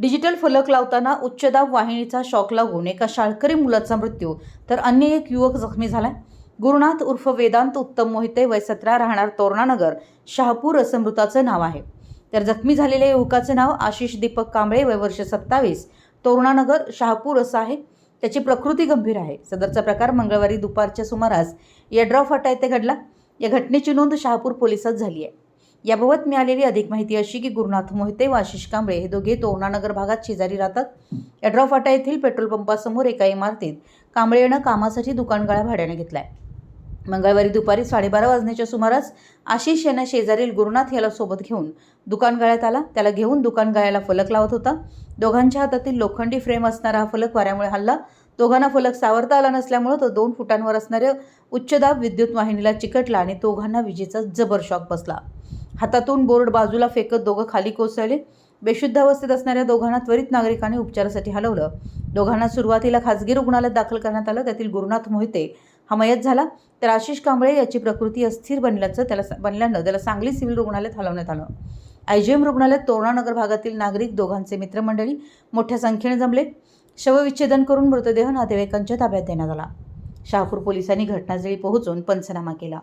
Digital फलक लावताना उच्चदाब वाहिनीचा शॉक लागून एका शाळकरी मुलाचा मृत्यू. तर अन्य एक युवक जखमी झालाय. गुरुनाथ उर्फ वेदांत उत्तम मोहिते वय सतरा राहणार तोरणानगर शहापूर असं मृताचं नाव आहे. तर जखमी झालेल्या युवकाचं नाव आशिष दीपक कांबळे वय वर्ष सत्तावीस तोरणानगर शहापूर असं आहे. त्याची प्रकृती गंभीर आहे. सदरचा प्रकार मंगळवारी दुपारच्या सुमारास यड्राव फाटा येथे घडला. या घटनेची नोंद शहापूर पोलिसात झाली आहे. याबाबत मिळालेली अधिक माहिती अशी की गुरुनाथ मोहिते व आशिष कांबळे हे दोघे तोरणानगर भागात शेजारी राहतात. यड्राव फाटा येथील पेट्रोल पंपासमोर एका इमारतीत कांबळे यानं कामासाठी दुकानगाळा भाड्याने घेतलाय. मंगळवारी दुपारी साडेबारा वाजण्याच्या सुमारास आशिष यानं शेजारील गुरुनाथ याला सोबत घेऊन दुकानगाळ्यात आला. त्याला घेऊन दुकानगाळ्याला फलक लावत होता. दोघांच्या हातातील लोखंडी फ्रेम असणारा हा फलक वाऱ्यामुळे हल्ला. दोघांना फलक सावरता आला नसल्यामुळे तो दोन फुटांवर असणाऱ्या उच्चदाब विद्युत वाहिनीला चिकटला आणि दोघांना विजेचा जबर शॉक बसला. हातातून बोर्ड बाजूला फेकत दोघं खाली कोसळले. बेशुद्ध अवस्थेत असणाऱ्या दोघांना त्वरित नागरिकांनी उपचारासाठी हलवलं. दोघांना सुरुवातीला खासगी रुग्णालयात दाखल करण्यात आलं. त्यातील गुरुनाथ मोहिते हा मयत झाला. तर आशिष कांबळे याची प्रकृती अस्थिर बनल्याचं त्याला बनल्यानं त्याला सांगली सिव्हिल रुग्णालयात हलवण्यात आलं. आय जी एम रुग्णालयात तोरणानगर भागातील नागरिक दोघांचे मित्रमंडळी मोठ्या संख्येने जमले. शवविच्छेदन करून मृतदेह नातेवाईकांच्या ताब्यात देण्यात आला. शहापूर पोलिसांनी घटनास्थळी पोहोचून पंचनामा केला.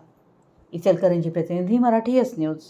इचलकरंजी प्रतिनिधी मराठी एस न्यूज